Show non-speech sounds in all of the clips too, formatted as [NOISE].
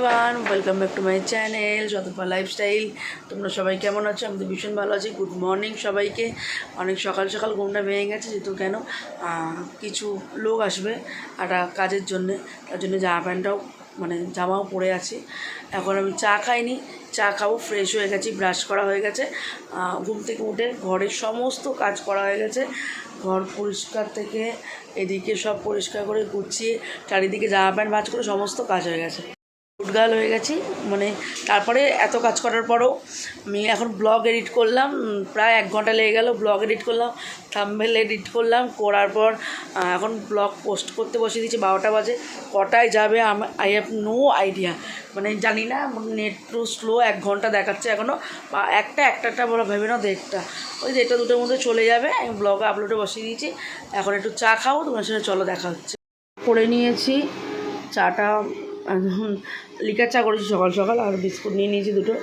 One welcome back to my channel যতপা lifestyle তোমরা সবাই কেমন আছো? আমি তো ভীষণ ভালো আছি। গুড মর্নিং সবাইকে। অনেক সকাল সকাল ঘুমটা ভেঙে গেছে, যেহেতু কেন? কিছু লোক আসবে একটা কাজের জন্যে। তার জন্য জামা প্যান্টটাও মানে জামাও পরে আছে। এখন আমি চা খাইনি। চা খাব ফ্রেশ হয়ে গেছি ব্রাশ করা হয়ে গেছে। ঘুম থেকে উঠে ঘরের সমস্ত কাজ করা হয়ে গেছে। ঘর পরিষ্কার থেকে এদিকে সব পরিষ্কার করে গুছিয়ে, চারিদিকে জামা প্যান্ট ভাজ করে সমস্ত কাজ হয়ে গেছে। উদ্গাল হয়ে গেছি মানে তারপরে এত কাজ করার পরও আমি এখন ব্লগ এডিট করলাম প্রায় এক ঘণ্টা লেগে গেল ব্লগ এডিট করলাম থাম্বেল এডিট করলাম, করার পর এখন ব্লগ পোস্ট করতে বসে দিয়েছি, বারোটা বাজে, কটায় যাবে আই হ্যাভ নো আইডিয়া মানে জানি না নেট টু স্লো, এক ঘণ্টা দেখাচ্ছে এখনও একটা একটা একটা বলা, ভেবে না দেড়টা, ওই দেড়টা দুটোর মধ্যে চলে যাবে, আমি ব্লগ আপলোডে বসিয়ে দিয়েছি, এখন একটু চা খাব, তোমার সাথে চলো দেখা হচ্ছে। করে নিয়েছি, চাটা লিকার চা করেছি সকাল সকাল আর বিস্কুট নিয়ে নিয়েছি দুটো।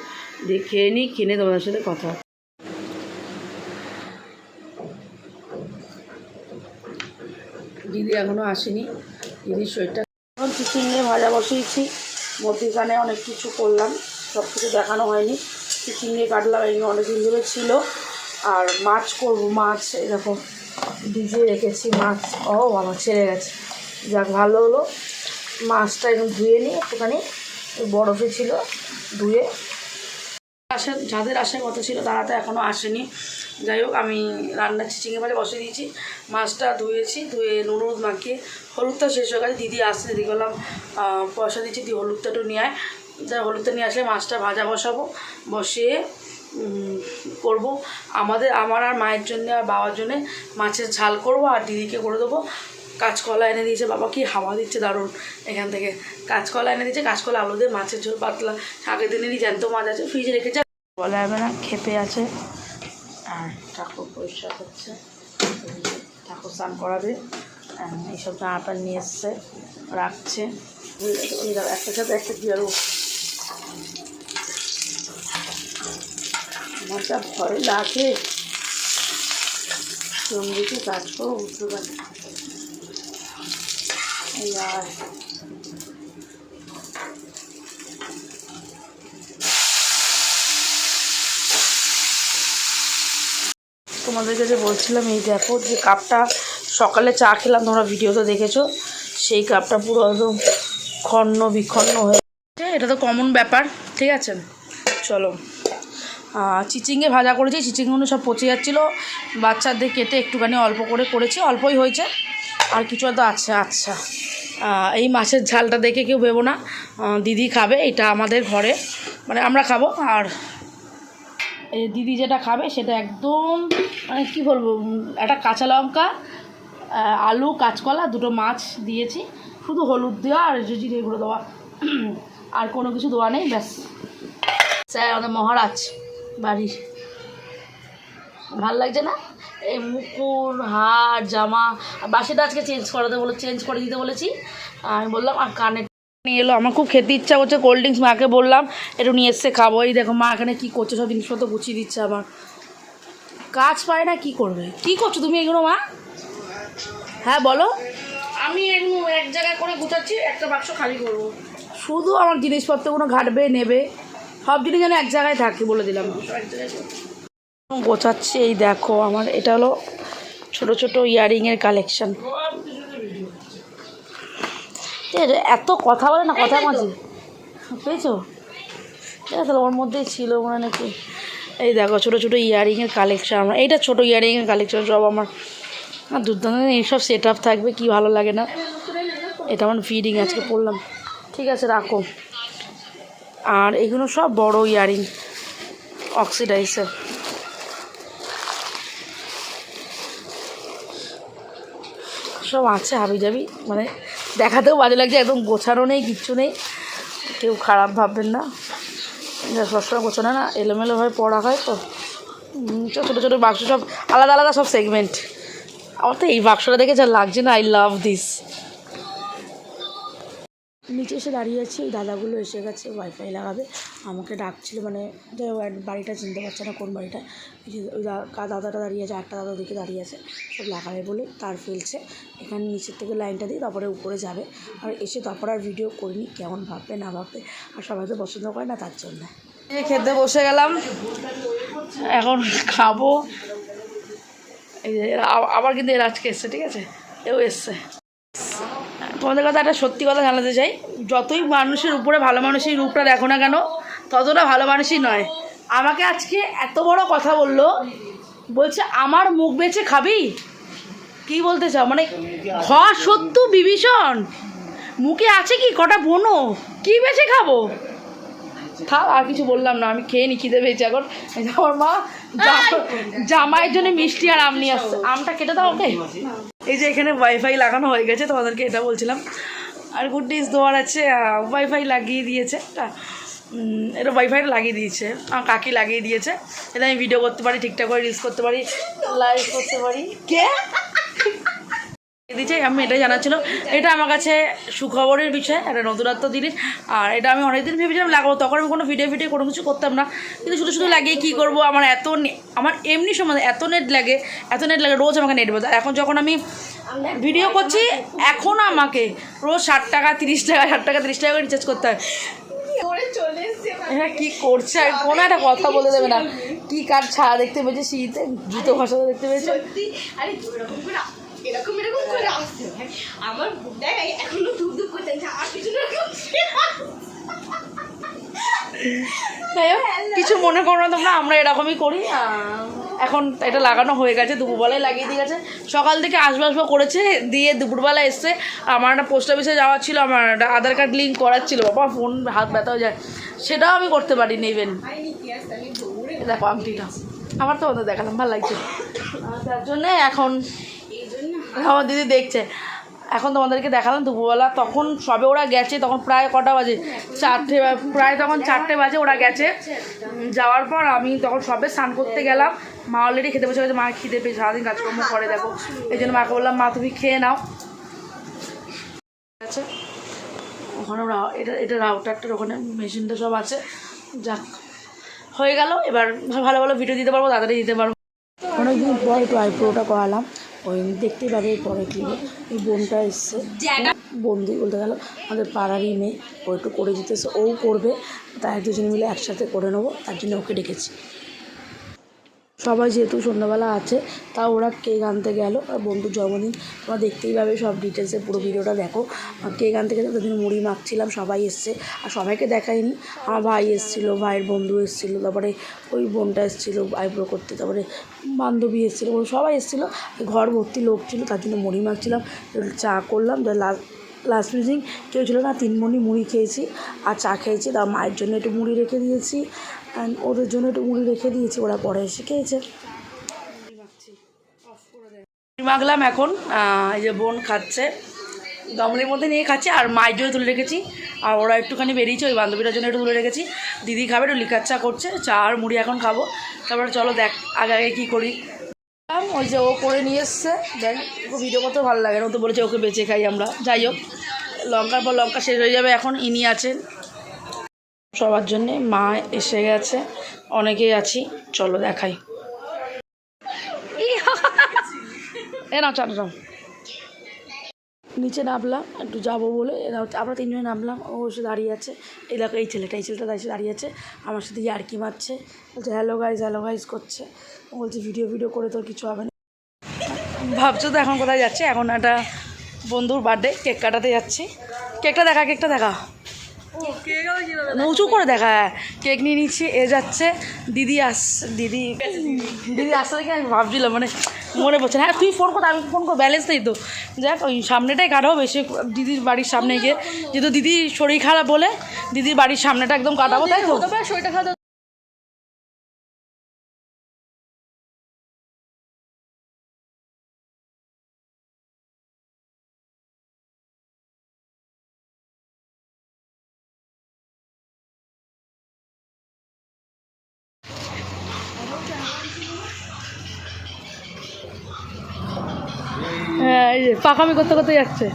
দিয়ে খেয়ে নিই, কিনে তোমাদের সাথে কথা দিদি এখনও আসেনি। দিদির শরীরটা এখন নিয়ে ভাজা বসিয়েছি। মধ্যিখানে অনেক কিছু করলাম, সব কিছু দেখানো হয়নি। টিফিন নিয়ে কাটলাম, এই অনেক দিন ধরে ছিল। আর মাছ করব, মাছ এরকম ভিজিয়ে রেখেছি মাছ। ও বাবা, ছেড়ে গেছে। যাক, ভালো হলো। মাছটা একদম ধুয়ে নিয়ে একটুখানি বরফে ছিল ধুয়ে। আসার যাদের আসার কথা ছিল তারা তো এখনও আসেনি। যাই হোক আমি রান্না চিচিংয়ে মাঝে বসে দিয়েছি। মাছটা ধুয়েছি ধুয়ে নুন হলুদ মাখিয়ে হলুদটা শেষ হয়ে গেছে দিদি আসছে দিদি আহ, পয়সা দিচ্ছি দিয়ে হলুদটা একটু নিয়ে আয়। হলুদটা নিয়ে আসলে মাছটা ভাজা বসাবো বসিয়ে করব। আমাদের আমার আর মায়ের জন্য আর বাবার জন্যে মাছের ঝাল করব আর দিদিকে করে দেবো। কাঁচকলা এনে দিয়েছে। বাবা কি হাওয়া দিচ্ছে দারুণ। এখান থেকে কাঁচকলা এনে দিয়েছে। কাঁচকলা, আলু দিয়ে মাছের ঝোল, পাতলা। আগের দিনেরই জ্যান্ত মাছ আছে। ফ্রিজে রেখেছে। বলা যাবে না, খেপে আছে। আর ঠাকুর পরিষ্কার করছে। ঠাকুর স্নান করাবে। এইসব জামা প্যান্ট নিয়ে এসছে, রাখছে। একটা সাথে একটা কী আরও আমার ভয় লাগে। সঙ্গীতে কাজ করো বুঝতে পারি তোমাদেরকে যে বলছিলাম, এই দেখো যে কাপটা সকালে চা খেলাম, তোমরা ভিডিওতে দেখেছ। সেই কাপটা পুরো একদম খন্ন বিক্ষন্ন হয়ে এটা তো কমন ব্যাপার, ঠিক আছে? চলো। চিচিঙ্গে ভাজা করেছি চিচিংগুলো সব পচে যাচ্ছিল। বাচ্চাদের কেটে একটুখানি অল্প করে করেছি, অল্পই হয়েছে। আর কিছু তো আছে আচ্ছা। এই মাছের ঝালটা দেখে কেউ ভেবো না। দিদি খাবে, এটা আমাদের ঘরে। মানে আমরা খাব, আর এই দিদি যেটা খাবে সেটা একদম মানে কী বলব একটা কাঁচা লঙ্কা আলু, কাঁচকলা, দুটো মাছ দিয়েছি। শুধু হলুদ দেওয়া আর জিরে গুঁড়ো দেওয়া। আর কোনো কিছু দেওয়া নেই, ব্যাস। স্যার আমাদের মহারাজ বাড়ির। ভালো লাগছে না? এই মুকুর হার জামা বাসিটা আজকে চেঞ্জ করাতে বলে চেঞ্জ করে দিতে বলেছি। আমি বললাম আর কানে নিয়ে এলো। আমার খুব খেতে ইচ্ছা করছে কোল্ড ড্রিঙ্কস মাকে বললাম একটু নিয়ে এসছে খাব। এই দেখো মা এখানে কী করছে সব জিনিসপত্র গুছিয়ে দিচ্ছে আমার। কাজ পায় না কি করবে? কি করছ তুমি এগুলো মা? হ্যাঁ বলো। আমি এগুলো এক জায়গায় করে গুছাচ্ছি একটা বাক্স খালি করব। শুধু আমার জিনিসপত্রগুলো ঘাটবে নেবে সব জিনিস যেন এক জায়গায় থাকে বলে দিলাম। এক জায়গায়। গোছাচ্ছি, এই দেখো আমার, এটা হলো ছোট ছোট ইয়ারিংয়ের কালেকশন এত কথা বলে না, কথা মাঝে। পেয়েছ? তাহলে ওর মধ্যেই ছিল মনে নাকি? এই দেখো, ছোটো ছোটো ইয়ারিংয়ের কালেকশন আমার। এইটা ছোটো ইয়ারিংয়ের কালেকশন সব আমার। দুর্দান্ত এইসব সেট আপ থাকবে, কি ভালো লাগে না। এটা আমার ফিডিং আজকে পড়লাম। ঠিক আছে, রাখো। আর এগুলো সব বড় ইয়ারিং অক্সিডাইসের সব আছে হাবি যাবি মানে দেখাতেও বাজে লাগছে, একদম গোছানো নেই, কিচ্ছু নেই। কেউ খারাপ ভাববেন না। সবসময় গোছানো না, এলোমেলোভাবে পড়া হয় তো। ছোটো ছোটো বাক্স সব, আলাদা আলাদা সব সেগমেন্ট আমার তো এই বাক্সটা দেখে যা লাগছে না আই লাভ দিস নিচে এসে দাঁড়িয়ে আছি দাদাগুলো এসে গেছে ওয়াইফাই লাগাবে। আমাকে ডাকছিল মানে যে বাড়িটা চিনতে পারছে না কোন বাড়িটা। ওই দাদাটা দাঁড়িয়ে আছে একটা দাদা ওদিকে দাঁড়িয়ে আছে, সব লাগাবে বলে তার ফেলছে। এখানে নিচের থেকে লাইনটা দিয়ে তারপরে উপরে যাবে। আর এসে তারপর আর ভিডিও করিনি, কেমন ভাববে, না ভাববে, আর সবাই তো পছন্দ করে না, তার জন্য। খেতে বসে গেলাম। এখন খাব। এই আবার কিন্তু এরা আজকে এসছে, ঠিক আছে? এও এসছে। তোমাদের কথা একটা সত্যি কথা জানাতে চাই। যতই মানুষের উপরে ভালো মানুষের রূপটা দেখো না কেন, ততটা ভালো মানুষই নয়। আমাকে আজকে এত বড় কথা বলল, বলছে, আমার মুখ বেছে খাবি? কি বলতে চাও? মানে খ সত্য বিভীষণ। মুখে আছে কি? কটা বোনো? কি বেছে খাব? থাক আর কিছু বললাম না আমি খেয়ে নি খিদে পেয়েছি এখন। আমার মা জামাইয়ের জন্য মিষ্টি আর আম নিয়ে আসছে। আমটা কেটে দাও ওকে। এই যে এখানে ওয়াইফাই লাগানো হয়ে গেছে তোমাদেরকে এটা বলছিলাম। আর গুড নিউজ দেওয়ার আছে ওয়াইফাই লাগিয়ে দিয়েছে। এটা ওয়াইফাইটা লাগিয়ে দিয়েছে। আমার কাকি লাগিয়ে দিয়েছে। এটা আমি ভিডিও করতে পারি ঠিকঠাক করে রিলস করতে পারি লাইভ করতে পারি। কে? দিচ্ছে আমি এটাই জানাচ্ছিল এটা আমার কাছে সুখবরের বিষয় একটা নতুনত্ব জিনিস আর এটা আমি অনেকদিন ভেবেছিলাম লাগাবো তখন আমি কোনো ভিডিও ভিডিও কোনো কিছু করতাম না কিন্তু শুধু শুধু লাগিয়ে কী করব আমার এত আমার এমনি সময় এত নেট লাগে এত নেট লাগে রোজ আমাকে নেট বলতে এখন যখন আমি ভিডিও করছি এখন আমাকে রোজ ষাট টাকা তিরিশ টাকা ষাট টাকা তিরিশ টাকা করে রিচার্জ করতে হয়। হ্যাঁ কী করছে? আর কোনো একটা কথা বলে দেবে না। কী কার ছাড়া দেখতে পেয়েছে শীতে জুতো ভাষা দেখতে পেয়েছে। এরকম এরকম করে আসতে হয় আমার দেখ এখনও ধুপ ধুপ করতে আমার পিছনে এরকম হোক, কিছু মনে করো না তোমরা আমরা এরকমই করি। এখন এটা লাগানো হয়ে গেছে দুপুরবেলায় লাগিয়ে দিয়ে গেছে। সকাল থেকে আসব আসব করেছে দিয়ে দুপুরবেলা এসছে। আমার একটা পোস্ট অফিসে যাওয়ার ছিল আমার একটা আধার কার্ড লিঙ্ক করার ছিল বাবা ফোন হাত ব্যথা হয়ে যায়। সেটাও আমি করতে পারিনি ইভেন দেখো আংটিটা। আমার তো ওদের দেখালাম ভালো লাগছে। [COUGHS] তার জন্যে এখন আমার দিদি দেখছে। এখন তোমাদেরকে দেখালাম, দুপুরবেলা তখন সবে ওরা গেছে, তখন প্রায় কটা বাজে? চারটে প্রায় তখন চারটে বাজে ওরা গেছে। যাওয়ার পর আমি তখন সবে স্নান করতে গেলাম। মা অলরেডি খেতে বসে গেছে, মা খিদে পেয়ে সারাদিন কাজকর্ম করে, দেখো। এই জন্য মাকে বললাম, মা, তুমি খেয়ে নাও। আছে ওখানে এটা এটা রাউটারটার ওখানে মেশিনটা সব আছে। যাক, হয়ে গেল। এবার ভালো ভালো ভিডিও দিতে পারব, তাড়াতাড়ি দিতে পারব। অনেকদিন পর একটু আইব্রোটা করালাম। ওই দেখতেই পাবে পরে কি ওই বোনটা এসছে। বন্দি বলতে গেল, আমাদের পাড়ারই মেয়ে, ও একটু করে দিতেছে ও করবে। তাই দুজন মিলে একসাথে করে নেব, তার জন্য ওকে ডেকেছি। সবাই যেহেতু সন্ধ্যাবেলা আছে, তা ওরা কেক আনতে গেল। আর বন্ধুর জন্মদিন তোমরা দেখতেই পাবে সব ডিটেলসে পুরো ভিডিওটা, দেখো। কেক আনতে গেলে তাদের মুড়ি মাখছিলাম, সবাই এসছে। আর সবাইকে দেখাইনি, আমার ভাই এসেছিল, ভাইয়ের বন্ধু এসেছিল, তারপরে ওই বোনটা এসেছিল, আইব্রো করতে, তারপরে বান্ধবী এসেছিল সবাই এসেছিল। ঘর ভর্তি লোক ছিল, তার জন্য মুড়ি মাখছিলাম। চা করলাম লাস্ট লাস্ট মিজিং কেউ ছিল না, তিন মণি মুড়ি খেয়েছি, আর চা খেয়েছি তার মায়ের জন্য একটু মুড়ি রেখে দিয়েছি। অ্যান্ড ওদের জন্য একটু মুড়ি রেখে দিয়েছি, ওরা পরে এসে খেয়েছে। মাখলাম এখন এই যে বোন খাচ্ছে। গামলির মধ্যে নিয়ে খাচ্ছে, আর মায়ের জন্য তুলে রেখেছি। আর ওরা একটুখানি বেরিয়েছে, ওই বান্ধবীটার জন্য একটু তুলে রেখেছি। দিদি খাবে, একটু লিকার চা করছে, চা আর মুড়ি এখন খাব। তারপরে চলো দেখ, আগে আগে কী করি। ওই যে ও করে নিয়ে এসছে। দেখ, ওকে ভিডিও করতে ভালো লাগে না। ও তো বলেছে, ওকে বেঁচে খাই আমরা। যাই হোক, লঙ্কার পর লঙ্কা শেষ হয়ে যাবে। এখন ইনি আছেন। সবার জন্যে মা এসে গেছে। অনেকেই আছি, চলো দেখাই। এ না নিচে নামলাম, একটু যাব বলে। এরা আমরা তিনজনে নামলাম, ও এসে দাঁড়িয়ে আছে। এই এই ছেলেটা এই ছেলেটা এসে দাঁড়িয়ে আছে। আমার সাথে ইয়ার্কি মারছে। বলছে হ্যালো গাইজ হ্যালো গাইজ করছে। বলছে ভিডিও ভিডিও করে তোর কিছু হবে না। ভাবছ তো এখন কোথায় যাচ্ছে? এখন একটা বন্ধুর বার্থডে কেক কাটাতে যাচ্ছি। কেকটা দেখা কেকটা দেখা। উঁচু করে দেখা। কেক নিয়ে নিচ্ছি এ যাচ্ছে দিদি আস দিদি। দিদি আসতে দেখে আমি ভাবছিলাম মানে মনে পড়ছে হ্যাঁ তুই ফোন কর আমি ফোন কর ব্যালেন্স নেই তো। যাক ওই সামনেটাই কাটা হবে সে দিদির বাড়ির সামনে গিয়ে। যেহেতু দিদি শরীর খারাপ বলে দিদির বাড়ির সামনেটা একদম কাটাবো তাই তো? শরীরটা খাওয়া এই যে পাকামি করতে করতে যাচ্ছে।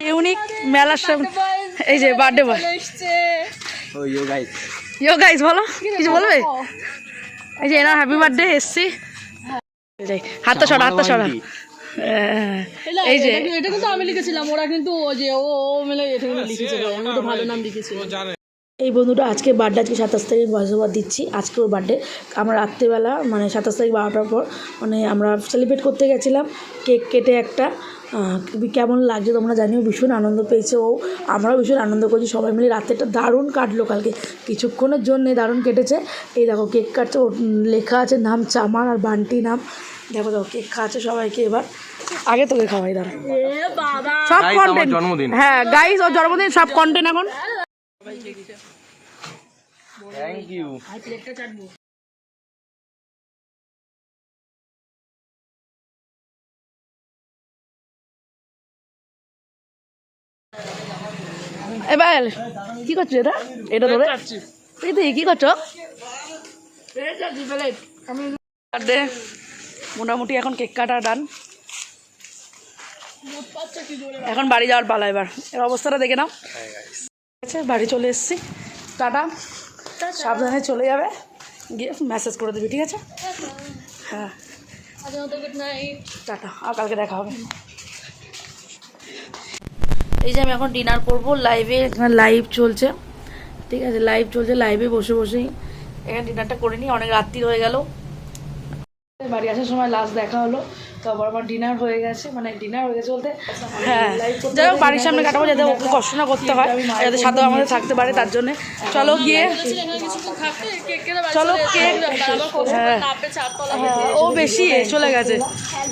ইউনিক মেলার সামনে এই যে বার্থডে বয় ইয়ো গাইস বলো কিছু বলবে? এই যে এনার হ্যাপি বার্থডে এসছি। এই যে, হাতটা সরা হাতটা সরা এই যে এটা কিন্তু আমি লিখেছিলাম ওরা কিন্তু ও যে ও ও মিলে এটা কিন্তু লিখেছিল আমি তো ভালো নাম লিখেছি এই বন্ধুটা আজকে বার্থডে আজকে সাতাশ তারিখ ভয়েস ওভার দিচ্ছি। আজকে ওর বার্থডে আমরা রাত্রিবেলা মানে সাতাশ তারিখ বারোটার পর মানে আমরা সেলিব্রেট করতে গেছিলাম। কেক কেটে একটা। কেমন লাগছে তোমরা জানিও ভীষণ আনন্দ পেয়েছে ও। আমরাও ভীষণ আনন্দ করছি। সবাই মিলে রাত্রেটা দারুণ কাটলো কালকে। কিছুক্ষণের জন্যে দারুণ কেটেছে। এই দেখো কেক কাটছে। ওর লেখা আছে নাম চামার আর বান্টি নাম। দেখো দেখো কেক খাওয়াচ্ছে সবাইকে এবার। আগে তোকে খাওয়াই দাঁড়া। সব কন্টেন্ট হ্যাঁ গাইস ওর জন্মদিন সব কন্টেন্ট এখন। Thank you. এবার কি করছ এটা? এটা ধরে। এই তো কি করছ? বার্থডে মোটামুটি এখন কেক কাটা ডান। এখন বাড়ি যাওয়ার পালা এবার। এর অবস্থাটা দেখে নাও। আছে বাড়ি চলে এসেছি। টাটা। সাবধানে চলে যাবে। গিয়ে মেসেজ করে দেবে ঠিক আছে? হ্যাঁ। টাটা। আর কালকে দেখা হবে। এই যে আমি এখন ডিনার করব লাইভে এখানে লাইভ চলছে। ঠিক আছে লাইভ চলছে লাইভে বসে বসেই। এখানে ডিনারটা করে নিই অনেক রাত্রি হয়ে গেল। বাড়ি আসার সময় লাস্ট দেখা হলো। তো আবার আমার ডিনার হয়ে গেছে মানে ডিনার হয়ে গেছে বলতে হ্যাঁ। যাই হোক বাড়ির সামনে কাটাবো যাতে ওকে কষ্ট না করতে হয় যাতে আমাদের থাকতে পারে তার জন্য। চলো গিয়ে চলো কেক হ্যাঁ। হ্যাঁ, ও বেশি চলে গেছে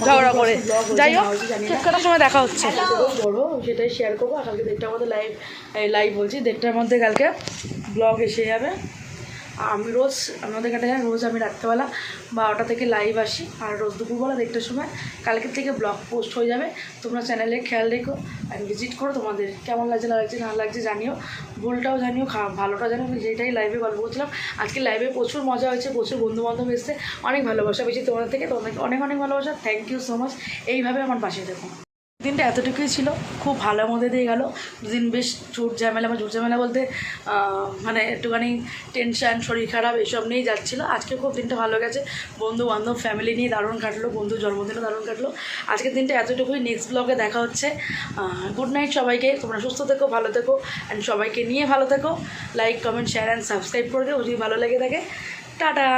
ঝগড়া করে। যাই হোক কেক কাটার সময় দেখা হচ্ছে। করব সেটাই শেয়ার করব। কালকে দেড়টার মধ্যে লাইভ লাইভ বলছি দেড়টার মধ্যে কালকে ব্লগ এসে যাবে। আমি রোজ আমাদের কাছে রোজ আমি রাত্রেবেলা বারোটা থেকে লাইভ আসি, আর রোজ দুপুরবেলা দেড়টার সময়। কালকের থেকে ব্লগ পোস্ট হয়ে যাবে। তোমরা চ্যানেলে খেয়াল রেখো আর ভিজিট করো তোমাদের। কেমন লাগছে, না লাগছে না লাগছে জানিও। ভুলটাও জানিও ভালোটাও জানিও। যেটাই লাইভে গল্প করছিলাম, আজকে লাইভে প্রচুর মজা হয়েছে, প্রচুর বন্ধু বান্ধব এসছে। অনেক ভালোবাসা পেয়েছি তোমাদের থেকে। তোমাদেরকে অনেক অনেক ভালোবাসা। থ্যাংক ইউ সো মাচ এইভাবে আমার পাশে দেখো দিনটা এতটুকুই ছিল। খুব ভালোর মধ্যে দিয়ে গেল। দুদিন বেশ ঝুট ঝামেলা বা ঝুট ঝামেলা বলতে মানে একটুখানি টেনশন শরীর খারাপ, এসব নিয়েই যাচ্ছিল। আজকে খুব দিনটা ভালো গেছে। বন্ধু বান্ধব ফ্যামিলি নিয়ে দারুণ কাটলো, বন্ধুর জন্মদিনও দারুণ কাটলো। আজকের দিনটা এতটুকুই। নেক্সট ব্লগে দেখা হচ্ছে। গুড নাইট সবাইকে। তোমরা সুস্থ থেকো, ভালো থেকো অ্যান্ড সবাইকে নিয়ে ভালো থেকো। Like comment share and subscribe করে দিও। যদি ভালো লেগে থাকে, টাটা!